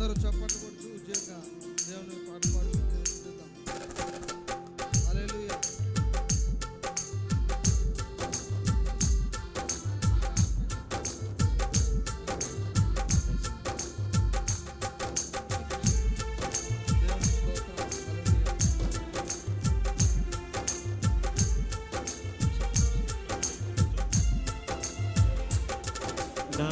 అందరూ చప్పట్లు కొడుతూ ఉద్యోగ దేవుని పాట పాడుతూ చేద్దాం. నా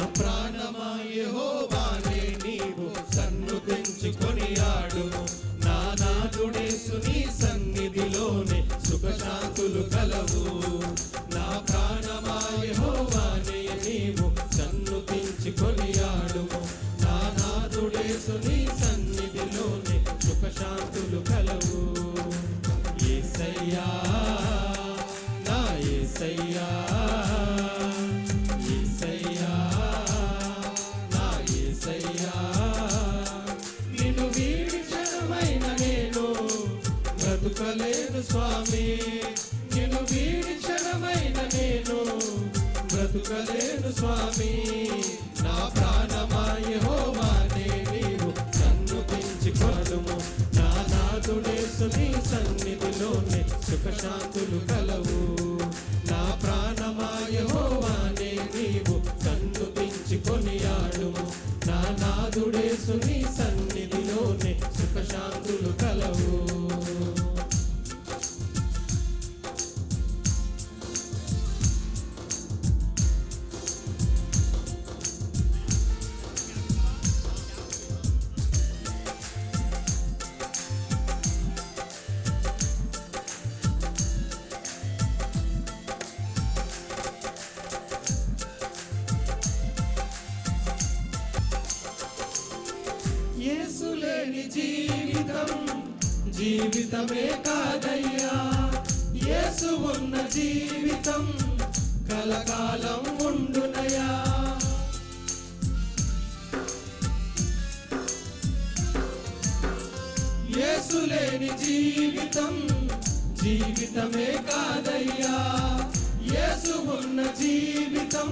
బ్రతుకలేను స్వామి. నిన్ను వీడి క్షణమైన నేను బ్రతుకలేను స్వామి. నాదుడేసు నీ జీవితం జీవితమే కాదయ్యా. యేసు ఉన్న జీవితం కలకాలం ఉండునయా యేసు లేని జీవితం జీవితమే కాదయ్యా. యేసు ఉన్న జీవితం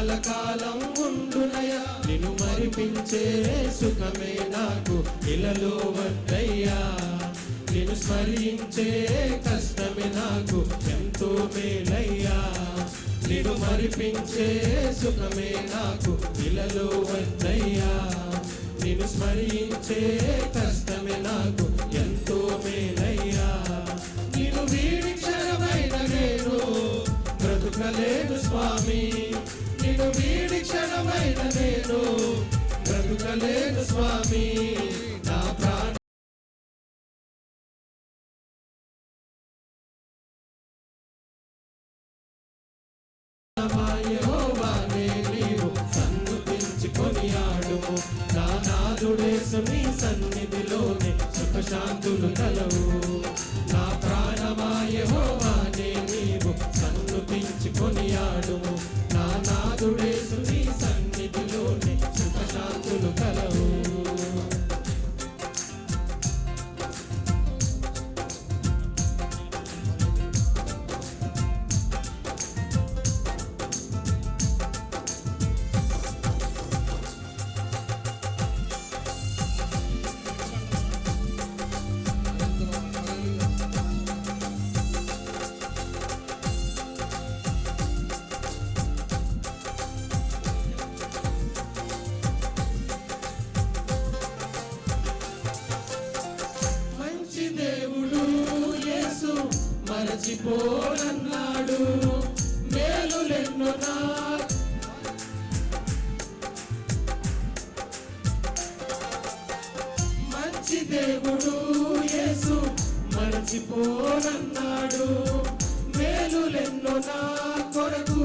కలకాలం ఉండునయా? నిన్ను మరిపించే సుఖమే నాకు ఇలలో వద్దయ్యా. నిన్ను స్మరించే కష్టమే నాకు ఎంతో మేలయ్యా. నిన్ను మరిపించే సుఖమే నాకు ఇలలో వద్దయ్యా. నిన్ను స్మరించే కష్టమే నాకు ఎంతో మేలయ్యా. నిన్ను వీడి క్షణమైన నేను బ్రతుకలేదు స్వామి. నిన్ను వీడి క్షణమైన నేను బ్రతుకలేను స్వామి. నా ప్రా మరచిపోనన్నాడు మేలులెన్నో నా మంచి దేవుడు యేసు మరచిపోనన్నాడు మేలులెన్నో నా కొరకు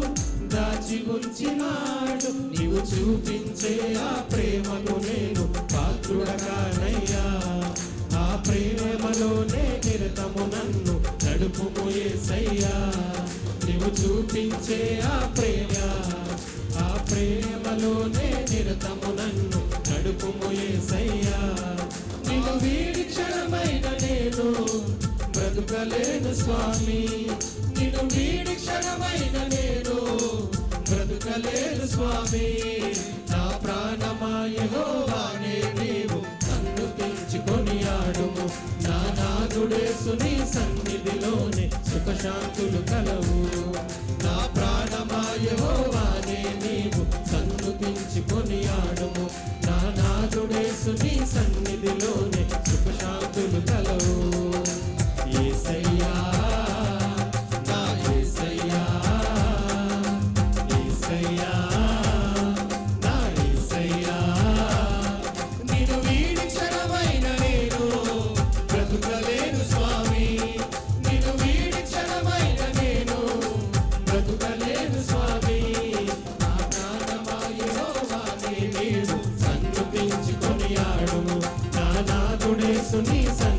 దాచి ఉంచినాడు. నీవు చూపించే ఆ ప్రేమను నేను పాత్రుడగానయ్యా ఆ ప్రేమలోనే నిరతము నన్ను నడుపుము ఏసయ్యా నీవు చూపించే ఆ ప్రేమ ఆ ప్రేమలోనే నిరతము నన్ను నడుపుము ఏసయ్యా నీవు వీడి క్షణమైన నేను బ్రతుకలేను స్వామి. నిన్ను వీడి క్షణమైన నేను బ్రతుకలేను స్వామి. నా ప్రాణమాయో వానే నీవు నన్ను తెచ్చుకొని ఆడుము. నా నాదుడేసు నీ శాంతులు కలవు. నా ప్రాణమాయవానే నీవు సన్నుతించి కొనియాడము. నా నాదుడేసు నీ సన్ను Sunisa